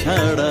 ছাড়া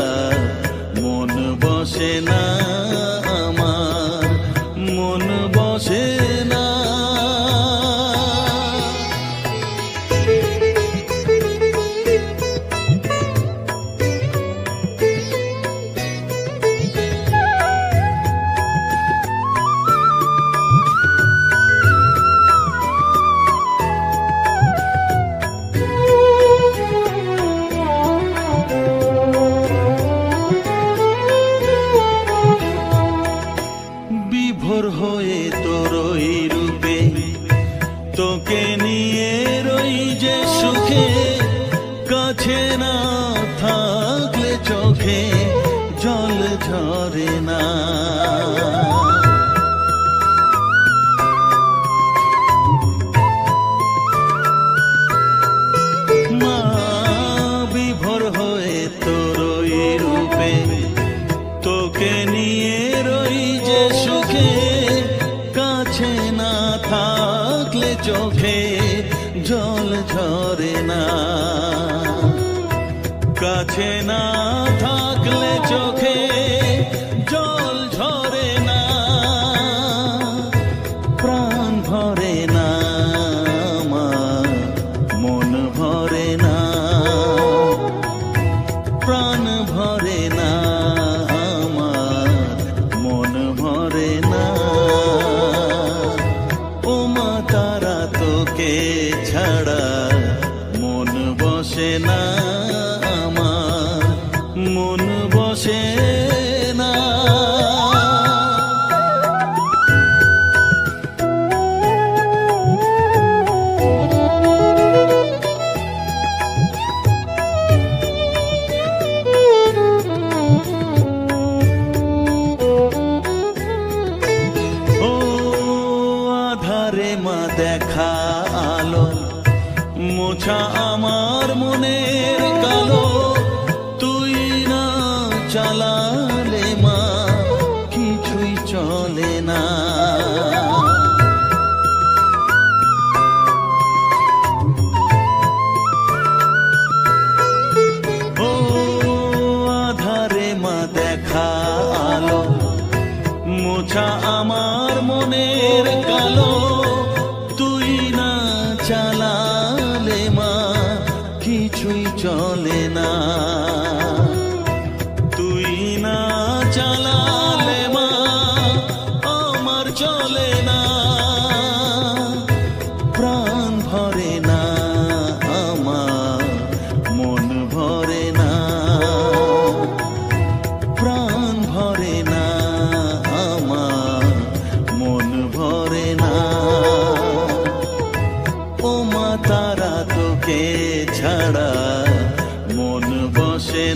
ভরে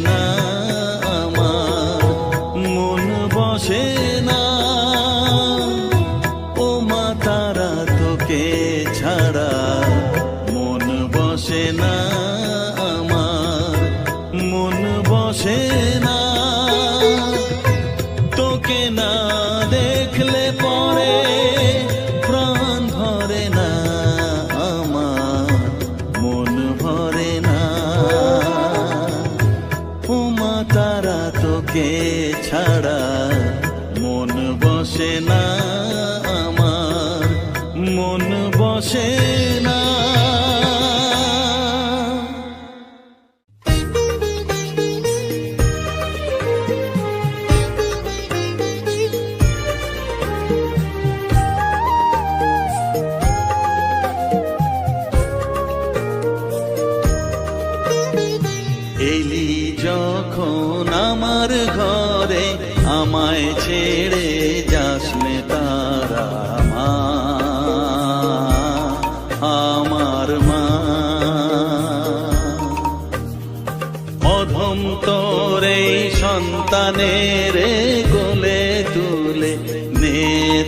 না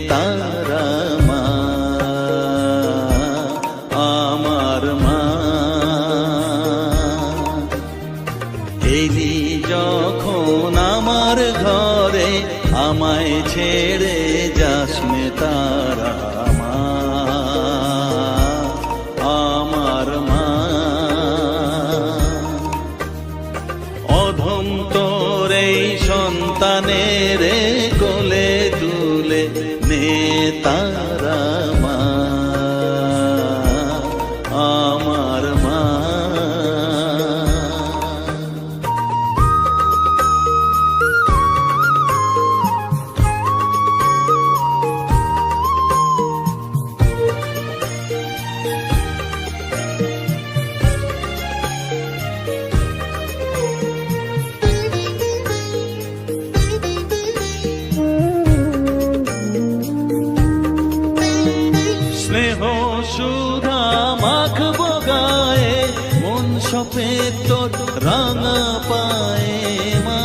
当。কোলে তুলে নে তারা মা সপে তোর রাঙা পায়ে মা।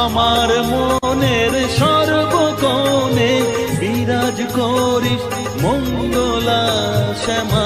আমার মনের সর্বকোণে বিরাজ করিস মঙ্গলা শ্যামা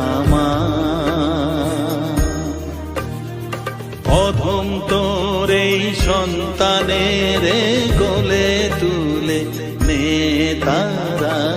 সন্তানের গোলে তুলে মেয়ে তারা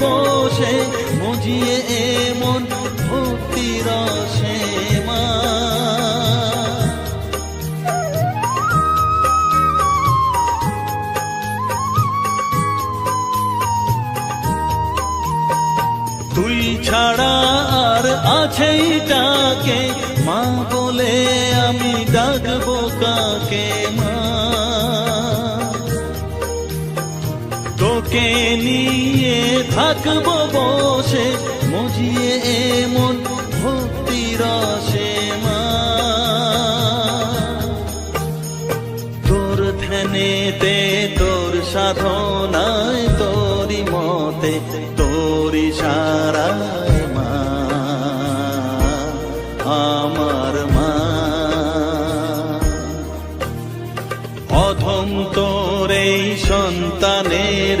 বসে মজিয়ে এমন ভক্তি রসে মা তুই ছাড়া আর আছেই তাকে মা বলে আমি ডাকবো কাকে মা? তোকে নিয়ে থাকব বসে, মজিয়ে এমন ভক্তি রসে মা। তোর ধ্যানেতে, তোর সাধনায় তোরি মতে তোরি সারায় মা। আমার মা। অধম তোর এই সন্তানের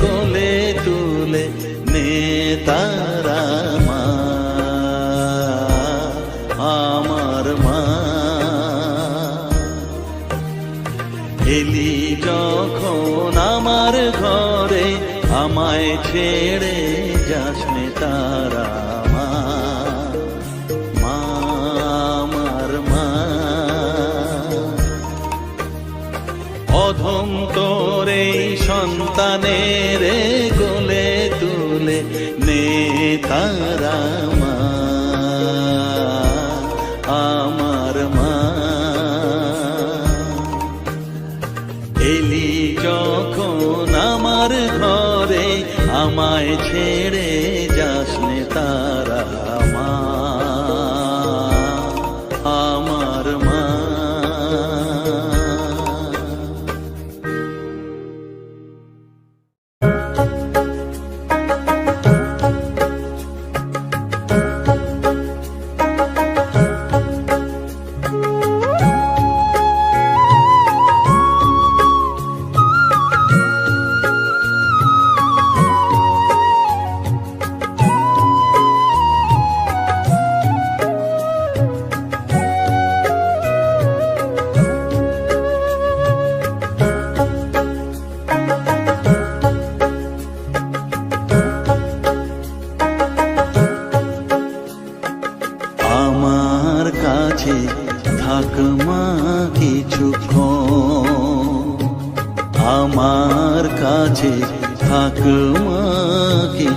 কোলে তুলে নে তারা মা, আমার মা। এলি যখন আমার ঘরে আমায় ছেড়ে এই সন্তানের গোলে তুলে নে তারা মা। আমার মা। এলি যখন আমার ঘরে আমায় ছেড়ে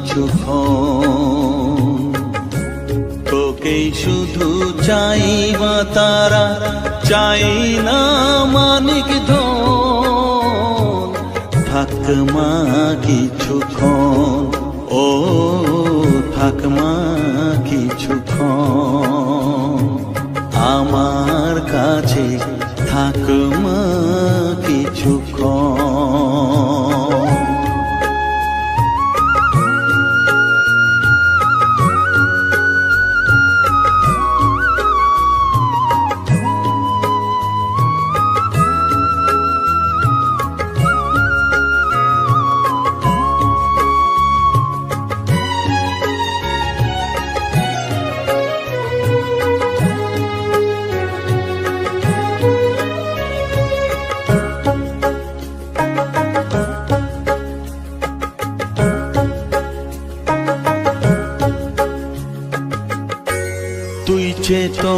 কিছুক্ষণ তোকেই শুধু চাইবা তারা, চাই না মানিক ধন। থাক মা কিছুক্ষণ ও থাক মা কিছুক্ষণ আমার কাছে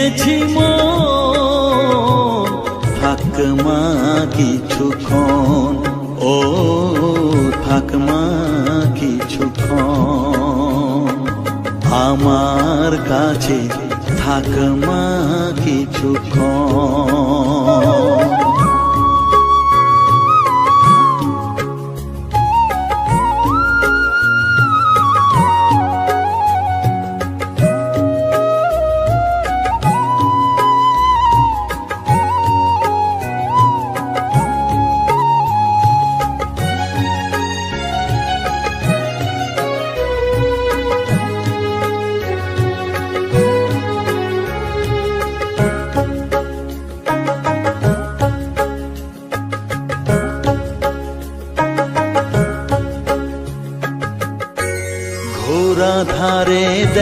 দিয়েছি মন। থাক মা কিছুক্ষণ ও থাক মা কিছুক্ষণ আমার কাছে থাক মা কিছুক্ষণ